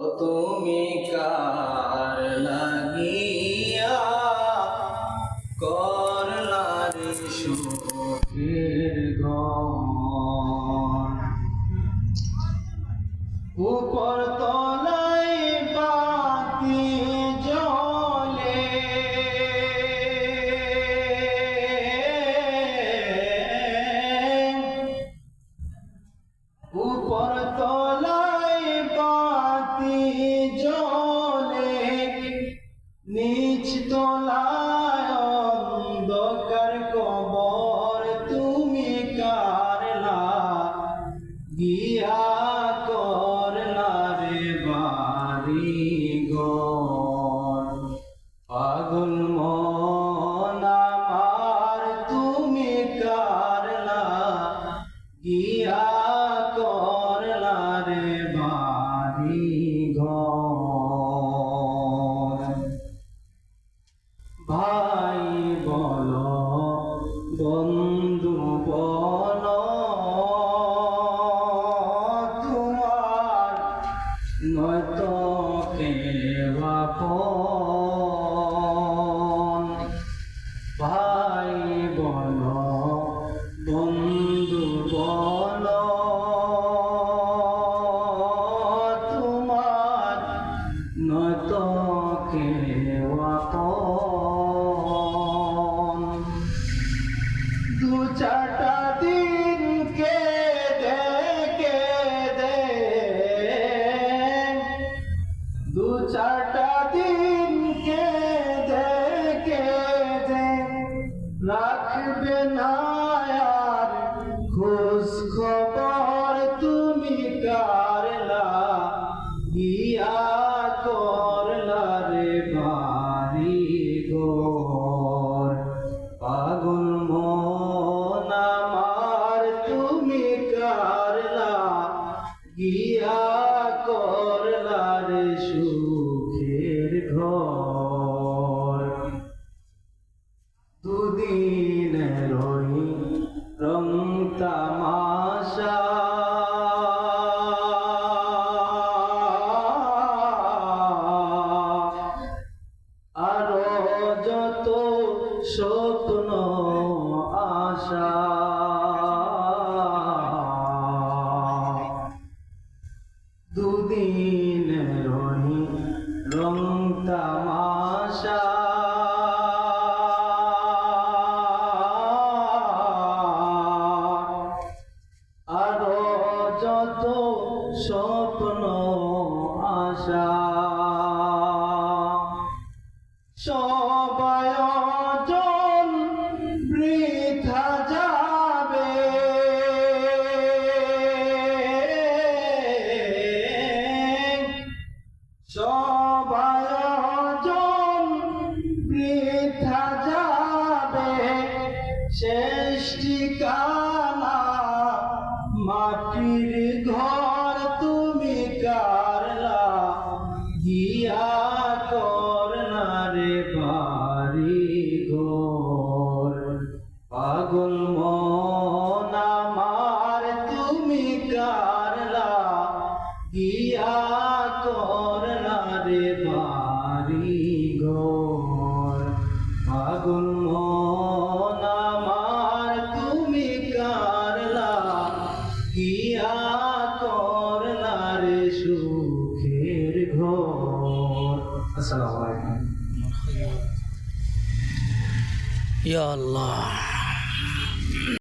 ও তুমি কার লাগিয়া করলার রে বাড়ি কেবা ভাই বল বন্ধু বল তোমার নয়তো কেবা গিয়া করলা রে সুখের ঘর। দুদিন রই রং তামাশা। আরও যত স্বপ্ন দুদিন রহি রং তামাশা। আরও যত স্বপ্ন আশা শেষ ঠিকানা মাটির ঘর তুমি কারলা গিয়া করলা রে বাড়ি ঘর। পাগল মন نسأل الله يا الله.